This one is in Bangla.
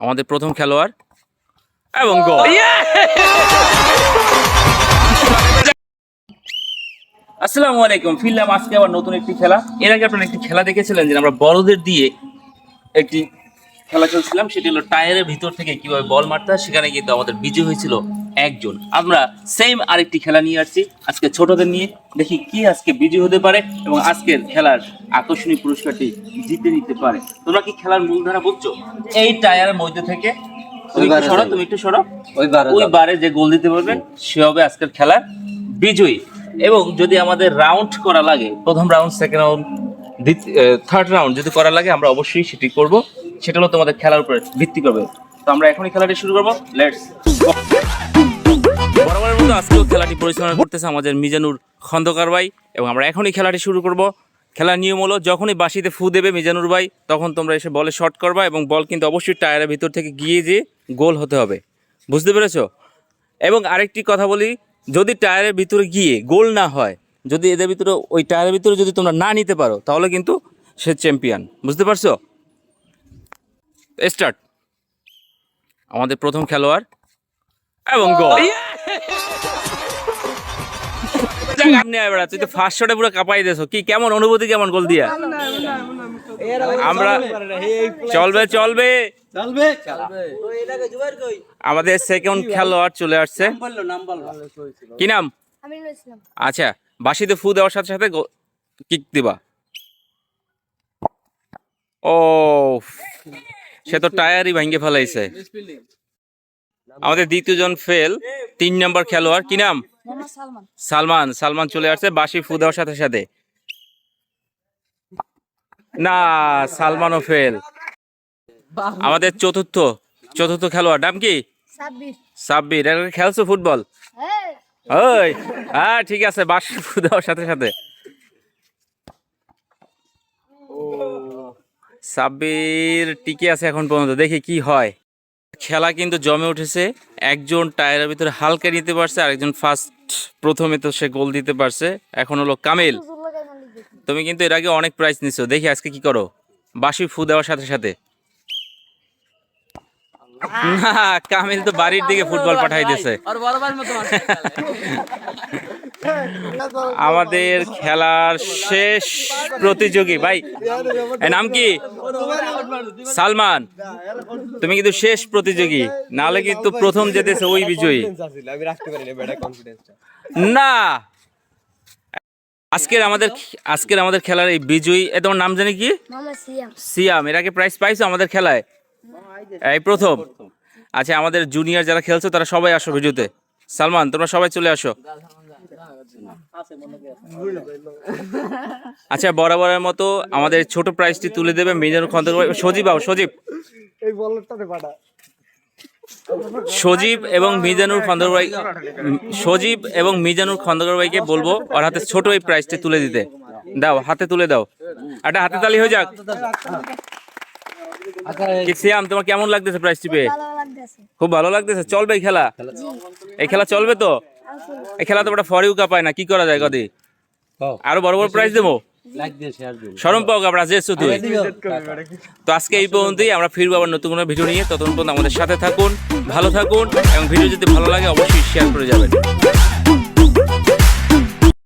আমাদের প্রথম খেলোয়াড় এবং গোল। আসসালামু আলাইকুম, ফিরলাম আজকে আবার নতুন একটি খেলা। এর আগে আপনারা একটি খেলা দেখেছিলেন যে আমরা বড়দের দিয়ে একটি খেলা খেলছিলাম, সেটি হলো টায়ারের ভিতর থেকে কীভাবে বল মারতে হয়, সেখানে কিন্তু আমাদের বিজয় হয়েছিল একজন। আমরা সেম আরেকটি খেলা নিয়ে আসছি। আজকে ছোটদের নিয়ে দেখি কি আজকে বিজয় হতে পারে এবং আজকের খেলার আকর্ষণীয় পুরস্কারটি জিতে নিতে পারে। তোমরা কি খেলার মূলধারা বুঝছ? এই টায়ারের মধ্যে থেকে সরো তুমি একটু সরো। ওই বারে যে গোল দিতে পারবে সে হবে আজকের খেলার বিজয়ী। এবং যদি আমাদের রাউন্ড করা লাগে প্রথম round second round third round যদি করা লাগে আমরা অবশ্যই সেটি করব। সেটা হলো তোমাদের খেলার উপরে ভিত্তি করবে। তো আমরা এখনই খেলাটি শুরু করব। লেটস বরাবরের মতো আজকেও খেলাটি পরিচালনা করতেছে আমাদের মিজানুর খন্দকার ভাই এবং আমরা এখনই খেলাটি শুরু করব। খেলার নিয়ম হলো, যখনই বাসিতে ফু দেবে মিজানুর ভাই, তখন তোমরা এসে বলে শর্ট করবা এবং বল কিন্তু অবশ্যই টায়ারের ভিতর থেকে গিয়ে যে গোল হতে হবে। বুঝতে পেরেছ? এবং আরেকটি কথা বলি, যদি টায়ারের ভিতরে গিয়ে গোল না হয়, যদি এদের ভিতরে, ওই টায়ারের ভিতরে যদি তোমরা না নিতে পারো, তাহলে কিন্তু সে চ্যাম্পিয়ন। বুঝতে পারছ? স্টার্ট। আমাদের প্রথম খেলোয়াড় এবং গোল তুই তো ফার্স্ট শটে পুরো কাঁপাই দেছো কি কেমন? অনুভূতি কেমন গোল দিয়া? আমরা চলবে চলবে। আমাদের সেকেন্ড খেলোয়াড় চলে আসছে। কি নাম? আচ্ছা বাসিতে ফু দেওয়ার সাথে সাথে কিক দিবা। ও সে তো টায়ারই ভাঙ্গে ফেলাইছে। আমাদের দ্বিতীয় জন ফেল তিন নম্বর খেলোয়াড় কি নাম? সালমান। সালমান চলে আসছে বাসি ফু দেওয়ার সাথে সাথে। না সালমানও ফেল আমাদের চতুর্থ চতুর্থ খেলোয়াড় নাম কি? সাব্বির। সাব্বির খেলছো ফুটবল? হ্যাঁ। ওই হ্যাঁ ঠিক আছে বাসি ফু দেওয়ার সাথে সাথে। সাব্বির টিকে আছে এখন পর্যন্ত দেখি কি হয়। খেলা কিন্তু জমে উঠেছে। একজন টায়ারের ভিতরে হালকা নিতে পারছে, আরেকজন ফার্স্ট প্রথমে তো সে গোল দিতে পারছে। এখন হলো কামিল। তুমি কিন্তু এর আগে অনেক প্রাইজ নিছো। দেখি আজকে কি করো। বাসি ফু দেওয়ার সাথে সাথে। না কামিল তো বাড়ির দিকে ফুটবল পাঠাই দিয়েছে আমাদের খেলার শেষ প্রতিযোগী ভাই নাম কি? সালমান। তুমি কিন্তু শেষ প্রতিযোগী নাহলে কিন্তু প্রথম যেতেছে ওই বিজয়ী। আমি রাখতে পারি না। বেটা কনফিডেন্সটা না আজকের আমাদের আজকের আমাদের খেলার এই বিজয়ী এ তোমার নাম জানি কি? সিয়াম। সিয়াম এর আগে প্রাইজ পাইছো আমাদের খেলায়? এই প্রথম। আচ্ছা আমাদের জুনিয়র যারা খেলছো, তারা সবাই আসো ভিডিওতে। সালমান, তোমরা সবাই চলে আসো। আচ্ছা বরাবরের মতো আমাদের ছোট প্রাইজটি তুলে দেবে মিজানুর খন্দর সজীব আও সজীব। এই বলটাতে সজীব এবং মিজানুর খন্দকার ভাই সজীব এবং মিজানুর খন্দকার ভাইকে বলব, ওর হাতে ছোট এই প্রাইজটি তুলে দিতে। দাও, হাতে তুলে দাও। একটা হাতে তালি হয়ে যাক। সিয়াম তোমার কেমন লাগতেছে প্রাইজটি পেয়ে খুব ভালো লাগতেছে। চলবে এই খেলা? এই খেলা চলবে তো? এই খেলা তো ওটা ফরিউ কাপায় না কি করা যায় কদি আরও বড় বড় প্রাইজ দেবো? লাইক দিয়ে শেয়ার দিন সরম পাও আমরা যেছো তুই তো আজকে এই পর্যন্তই আমরা ফিরবো আবার নতুন কোনো ভিডিও নিয়ে। ততক্ষণ পর্যন্ত আমাদের সাথে থাকুন ভালো থাকুন এবং ভিডিও যদি ভালো লাগে অবশ্যই শেয়ার করে যাবেন।